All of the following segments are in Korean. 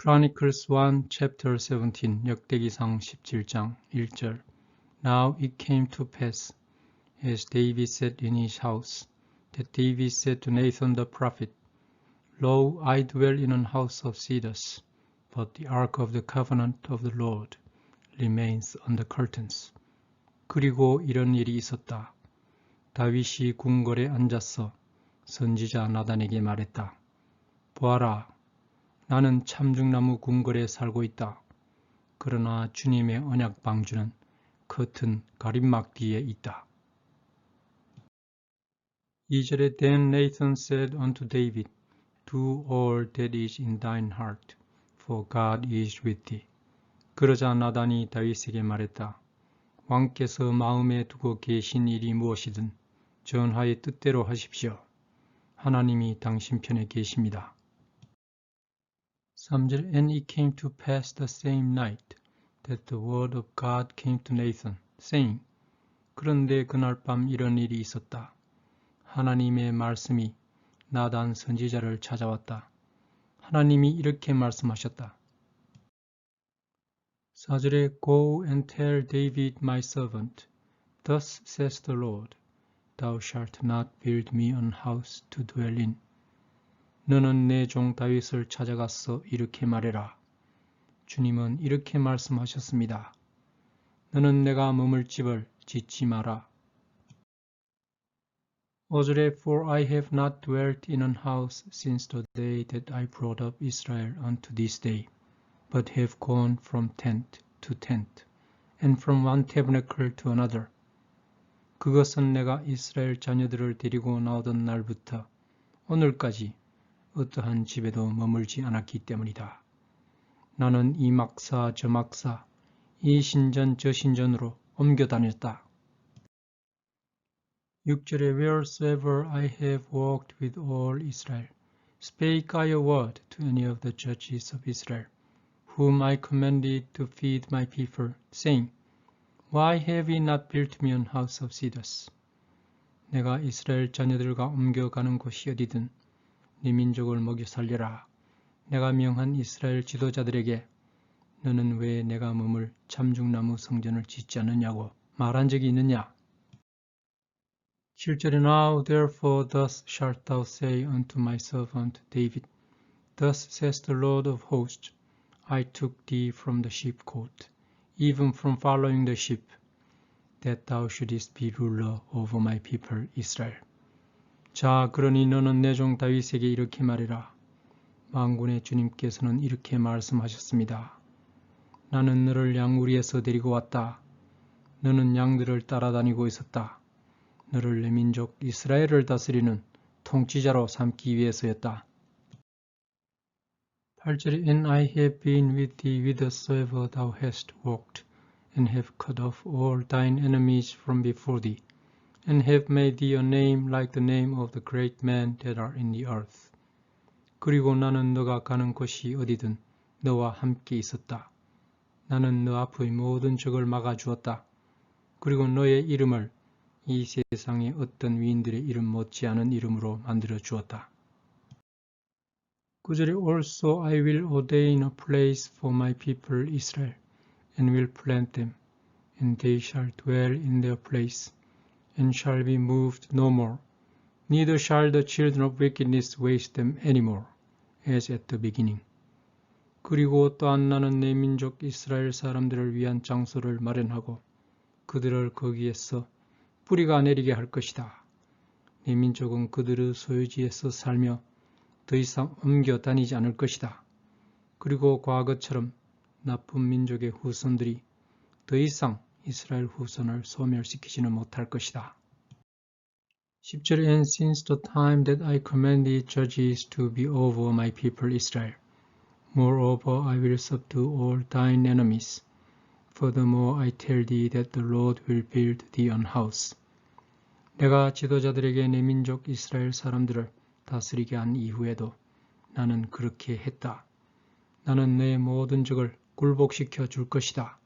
Chronicles 1 chapter 17 역대기상 17장 1절 Now it came to pass as David sat in his house that David said to Nathan the prophet Lo I dwell in an house of cedars but the ark of the covenant of the Lord remains the curtains 그리고 이런 일이 있었다 다윗이 궁궐에 앉아서 선지자 나단에게 말했다 보아라 나는 참중나무 궁궐에 살고 있다. 그러나 주님의 언약 방주는 커튼 가림막 뒤에 있다. 2절에 Then Nathan said unto David, Do all that is in thine heart, for God is with thee. 그러자 나단이 다윗에게 말했다. 왕께서 마음에 두고 계신 일이 무엇이든 전하의 뜻대로 하십시오. 하나님이 당신 편에 계십니다. 3절 And it came to pass the same night that the word of God came to Nathan, saying 그런데 그날 밤 이런 일이 있었다. 하나님의 말씀이 나단 선지자를 찾아왔다. 하나님이 이렇게 말씀하셨다. 4절에 Go and tell David my servant, Thus says the Lord, Thou shalt not build me an house to dwell in. 너는 내 종 다윗을 찾아가서 이렇게 말해라. 주님은 이렇게 말씀하셨습니다. 너는 내가 머물 집을 짓지 마라. 5절에 For I have not dwelt in an house since the day that I brought up Israel unto this day, but have gone from tent to tent, and from one tabernacle to another. 그것은 내가 이스라엘 자녀들을 데리고 나오던 날부터 오늘까지 어떠한 집에도 머물지 않았기 때문이다. 나는 이 막사 저 막사 이 신전 저 신전으로 옮겨 다녔다. 6절에 Wheresoever I have walked with all Israel, spake I a word to any of the judges of Israel, whom I commanded to feed my people, saying, Why have ye not built me an house of cedars? 내가 이스라엘 자녀들과 옮겨가는 곳이 어디든 네 민족을 먹여 살려라. 내가 명한 이스라엘 지도자들에게 너는 왜 내가 머물 참중나무 성전을 짓지 않느냐고 말한 적이 있느냐? 7절에 Now therefore thus shalt thou say unto my servant David, Thus says the Lord of hosts, I took thee from the sheepcote, even from following the sheep, that thou shouldest be ruler over my people Israel. 자, 그러니 너는 내 종 다윗에게 이렇게 말해라. 망군의 주님께서는 이렇게 말씀하셨습니다. 나는 너를 양우리에서 데리고 왔다. 너는 양들을 따라다니고 있었다. 너를 내 민족 이스라엘을 다스리는 통치자로 삼기 위해서였다. 8절에 And I have been with thee whithersoever thou hast walked, and have cut off all thine enemies from before thee, and have made thee a name like the name of the great men that are in the earth. 그리고 나는 너가 가는 곳이 어디든 너와 함께 있었다. 나는 너 앞의 모든 적을 막아주었다. 그리고 너의 이름을 이 세상의 어떤 위인들의 이름 못지않은 이름으로 만들어 주었다. 9절에 Also I will ordain a place for my people Israel, and will plant them, and they shall dwell in their place, and shall be moved no more. Neither shall the children of wickedness waste them any more, as at the beginning. 그리고 또한 나는 내 민족 이스라엘 사람들을 위한 장소를 마련하고 그들을 거기에서 뿌리가 내리게 할 것이다. 내 민족은 그들의 소유지에서 살며 더 이상 옮겨 다니지 않을 것이다. 그리고 과거처럼 나쁜 민족의 후손들이 더 이상 이스라엘 후손을 소멸시키지는 못할 것이다. 10절 And since the time that I commanded judges to be over my people Israel, moreover I will subdue all thine enemies. Furthermore I tell thee that the Lord will build thee an house. 내가 지도자들에게 내 민족 이스라엘 사람들을 다스리게 한 이후에도 나는 그렇게 했다. 나는 내 모든 적을 굴복시켜 줄 것이다.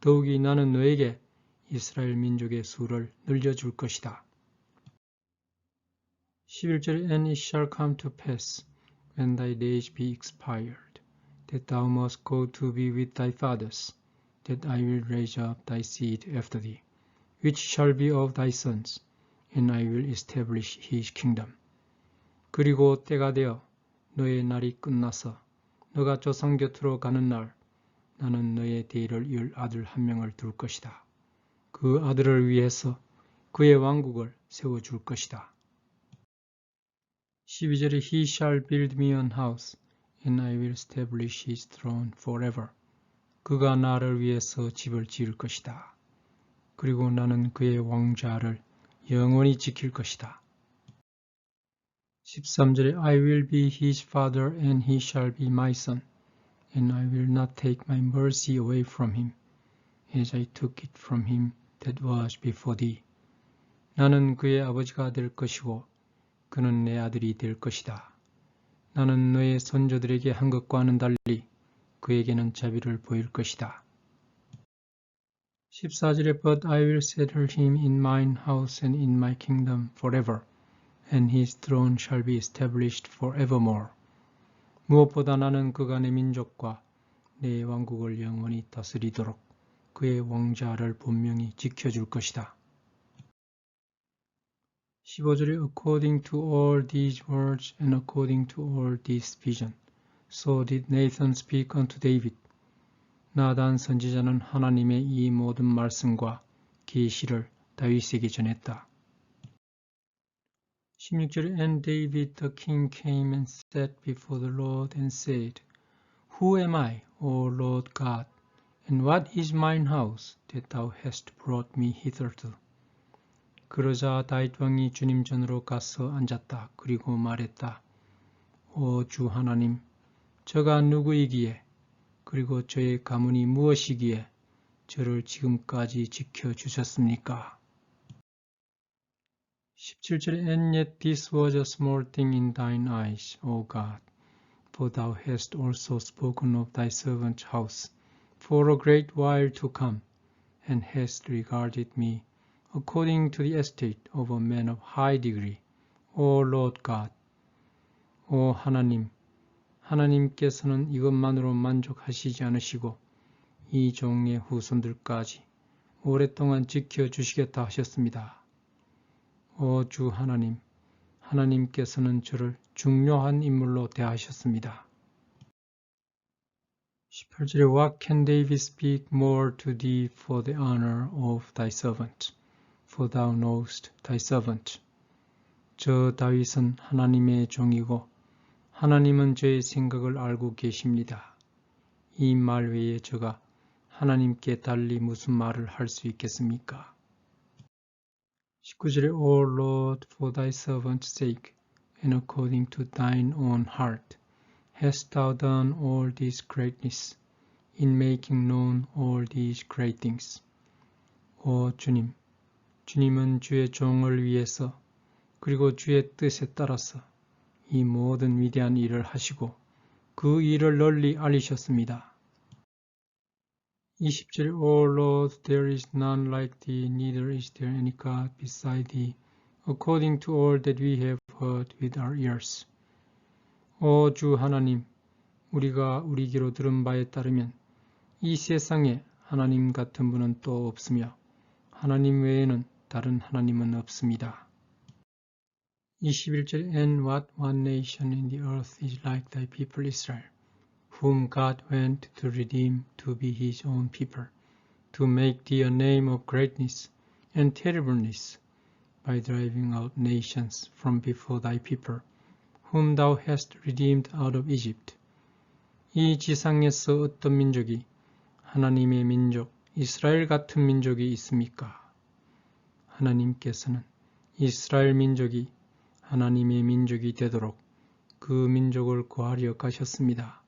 더욱이 나는 너에게 이스라엘 민족의 수를 늘려줄 것이다. 11절 And it shall come to pass when thy days be expired that thou must go to be with thy fathers, that I will raise up thy seed after thee, which shall be of thy sons, and I will establish his kingdom. 그리고 때가 되어 너의 날이 끝나서 너가 조상 곁으로 가는 날 나는 너의 대의를 이을 아들 한 명을 둘 것이다. 그 아들을 위해서 그의 왕국을 세워줄 것이다. 12절에 He shall build me an house, and I will establish his throne forever. 그가 나를 위해서 집을 지을 것이다. 그리고 나는 그의 왕자를 영원히 지킬 것이다. 13절에 I will be his father and he shall be my son, and I will not take my mercy away from him, as I took it from him that was before thee. 나는 그의 아버지가 될 것이고 그는 내 아들이 될 것이다. 나는 너의 선조들에게 한 것과는 달리 그에게는 자비를 보일 것이다. 14절에 But I will settle him in mine house and in my kingdom forever, and his throne shall be established forevermore. 무엇보다 나는 그가 내 민족과 내 왕국을 영원히 다스리도록 그의 왕자를 분명히 지켜줄 것이다. 15절에 According to all these words and according to all this vision, so did Nathan speak unto David. 나단 선지자는 하나님의 이 모든 말씀과 계시를 다윗에게 전했다. 16절에 And David the king came and sat before the Lord and said, Who am I, O Lord God, and what is mine house that thou hast brought me hitherto? 그러자 다윗 왕이 주님 전으로 가서 앉았다. 그리고 말했다. 오 주 하나님, 저가 누구이기에 그리고 저의 가문이 무엇이기에 저를 지금까지 지켜 주셨습니까? 17절에 And yet this was a small thing in thine eyes, O God, for thou hast also spoken of thy servant's house for a great while to come, and hast regarded me according to the estate of a man of high degree, O Lord God. 오 하나님, 하나님께서는 이것만으로 만족하시지 않으시고 이 종의 후손들까지 오랫동안 지켜주시겠다 하셨습니다. 오 주 하나님, 하나님께서는 저를 중요한 인물로 대하셨습니다. 18절에 What can David speak more to thee for the honor of thy servant? For thou knowest thy servant. 저 다윗은 하나님의 종이고 하나님은 저의 생각을 알고 계십니다. 이 말 외에 저가 하나님께 달리 무슨 말을 할 수 있겠습니까? 19절에 O Lord, for thy servant's sake, and according to thine own heart, hast thou done all this greatness, in making known all these great things. 오 주님, 주님은 주의 종을 위해서 그리고 주의 뜻에 따라서 이 모든 위대한 일을 하시고 그 일을 널리 알리셨습니다. 20절 O Lord, there is none like thee, neither is there any God beside thee, according to all that we have heard with our ears. 오 주 하나님, 우리가 우리 귀로 들은 바에 따르면 이 세상에 하나님 같은 분은 또 없으며 하나님 외에는 다른 하나님은 없습니다. 21절 And what one nation in the earth is like thy people Israel, whom God went to redeem to be his own people, to make thee a name of greatness and terribleness, by driving out nations from before thy people, whom thou hast redeemed out of Egypt. 이 지상에서 어떤 민족이 하나님의 민족, 이스라엘 같은 민족이 있습니까? 하나님께서는 이스라엘 민족이 하나님의 민족이 되도록 그 민족을 구하려 가셨습니다.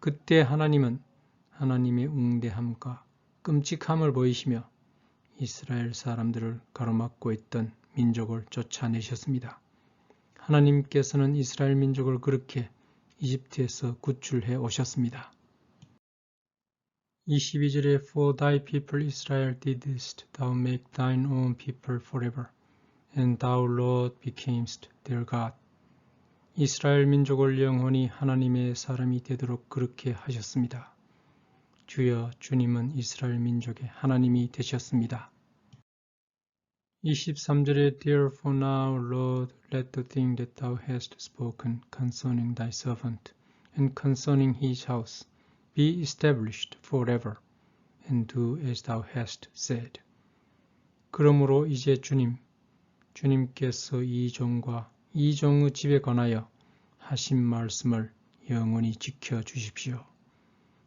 그때 하나님은 하나님의 웅대함과 끔찍함을 보이시며 이스라엘 사람들을 가로막고 있던 민족을 쫓아내셨습니다. 하나님께서는 이스라엘 민족을 그렇게 이집트에서 구출해 오셨습니다. 22절에 For thy people Israel didst thou make thine own people forever, and thou Lord becamest their God. 이스라엘 민족을 영원히 하나님의 사람이 되도록 그렇게 하셨습니다. 주여 주님은 이스라엘 민족의 하나님이 되셨습니다. 23절에 Therefore now, Lord, let the thing that thou hast spoken concerning thy servant and concerning his house be established forever, and do as thou hast said. 그러므로 이제 주님, 주님께서 이 종과 이 종의 집에 관하여 하신 말씀을 영원히 지켜 주십시오.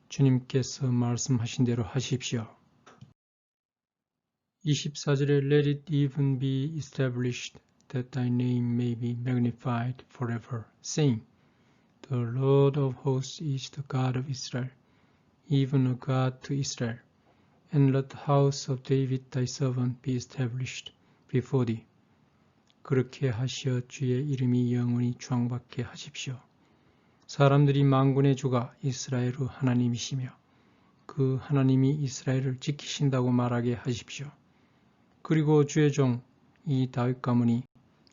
주님께서 말씀하신 대로 하십시오. 24절에 Let it even be established that thy name may be magnified forever, saying, The Lord of hosts is the God of Israel, even a God to Israel. And let the house of David thy servant be established before thee. 그렇게 하시어 주의 이름이 영원히 주앙받게 하십시오. 사람들이 만군의 주가 이스라엘의 하나님이시며 그 하나님이 이스라엘을 지키신다고 말하게 하십시오. 그리고 주의 종 이 다윗 가문이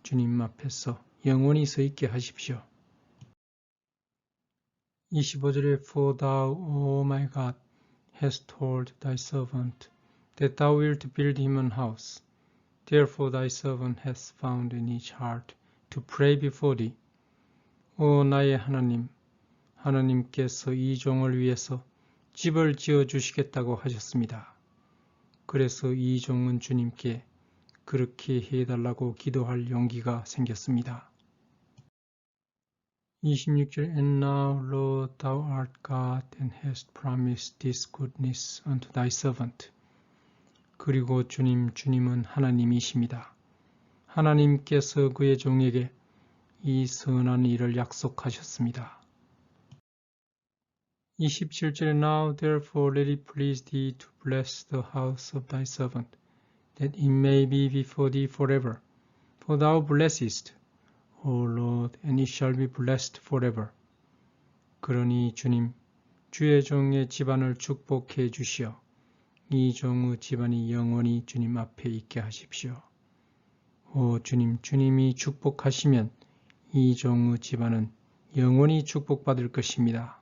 주님 앞에서 영원히 서 있게 하십시오. 25절에 For thou, O my God, hast told thy servant that thou wilt build him an house. Therefore thy servant has found in his heart to pray before thee. 오 나의 하나님, 하나님께서 이 종을 위해서 집을 지어 주시겠다고 하셨습니다. 그래서 이 종은 주님께 그렇게 해달라고 기도할 용기가 생겼습니다. 26절 And now, Lord, thou art God and hast promised this goodness unto thy servant. 그리고 주님, 주님은 하나님이십니다. 하나님께서 그의 종에게 이 선한 일을 약속하셨습니다. 27절에 Now therefore let it please thee to bless the house of thy servant, that it may be before thee forever. For thou blessest, O Lord, and it shall be blessed forever. 그러니 주님, 주의 종의 집안을 축복해 주시어 이 종의 집안이 영원히 주님 앞에 있게 하십시오. 오 주님, 주님이 축복하시면 이 종의 집안은 영원히 축복받을 것입니다.